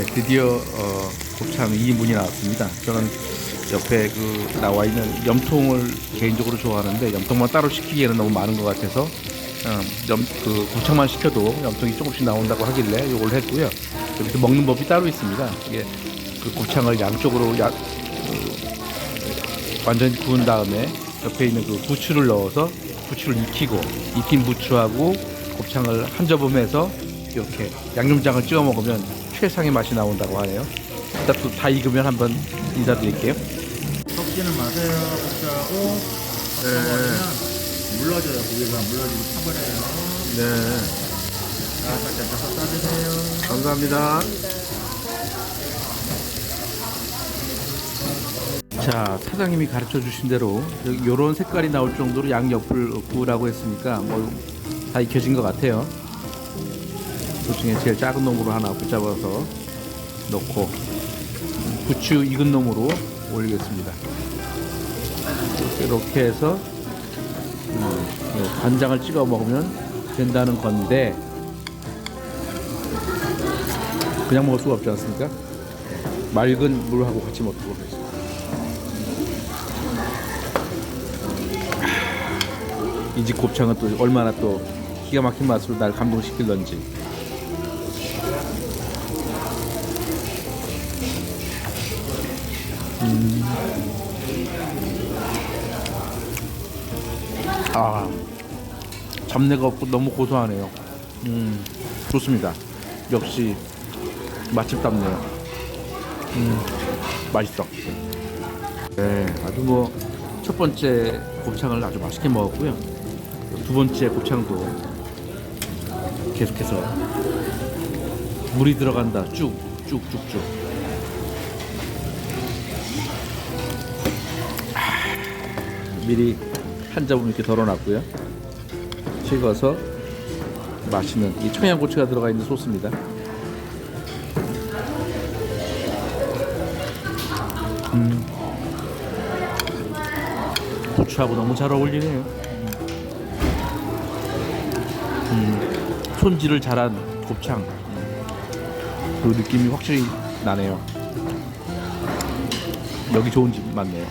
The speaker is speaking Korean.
드디어 어, 곱창 2인분이 나왔습니다. 저는 옆에 그 나와 있는 염통을 개인적으로 좋아하는데 염통만 따로 시키기에는 너무 많은 것 같아서 어, 염, 그 곱창만 시켜도 염통이 조금씩 나온다고 하길래 이걸 했고요. 여기서 먹는 법이 따로 있습니다. 이게 그 곱창을 양쪽으로 야, 그, 완전히 구운 다음에 옆에 있는 그 부추를 넣어서 부추를 익히고 익힌 부추하고 곱창을 한 저음해서 이렇게 양념장을 찍어 먹으면 최상의 맛이 나온다고 하네요. 일단 또 다 익으면 한번 인사드릴게요. 섞지는 마세요. 섞자고 섞어버리면 물러져요. 고기가 물러지고 타버려요. 네, 섞어 주세요. 감사합니다. 자, 사장님이 가르쳐 주신 대로 이런 색깔이 나올 정도로 양옆을 구우라고 했으니까 뭐 다 익혀진 것 같아요. 그 중에 제일 작은 놈으로 하나 붙잡아서 넣고 부추 익은 놈으로 올리겠습니다. 이렇게 해서 음, 요 간장을 찍어 먹으면 된다는 건데 그냥 먹을 수가 없지 않습니까? 맑은 물하고 같이 먹도록 하겠습니다. 이 집 곱창은 또 얼마나 또 기가 막힌 맛으로 날 감동시킬런지. 아, 잡내가 없고 너무 고소하네요. 음, 좋습니다. 역시 맛집답네요. 음, 맛있어. 네, 아주 뭐 첫 번째 곱창을 아주 맛있게 먹었고요. 두 번째 곱창도 계속해서 물이 들어간다. 쭉, 쭉, 쭉, 쭉. 미리 한 잡음 이렇게 덜어놨고요. 식어서 맛있는 이 청양고추가 들어가 있는 소스입니다. 고추하고 너무 잘 어울리네요. 음, 손질을 잘한 곱창. 그 느낌이 확실히 나네요. 여기 좋은 집 맞네요.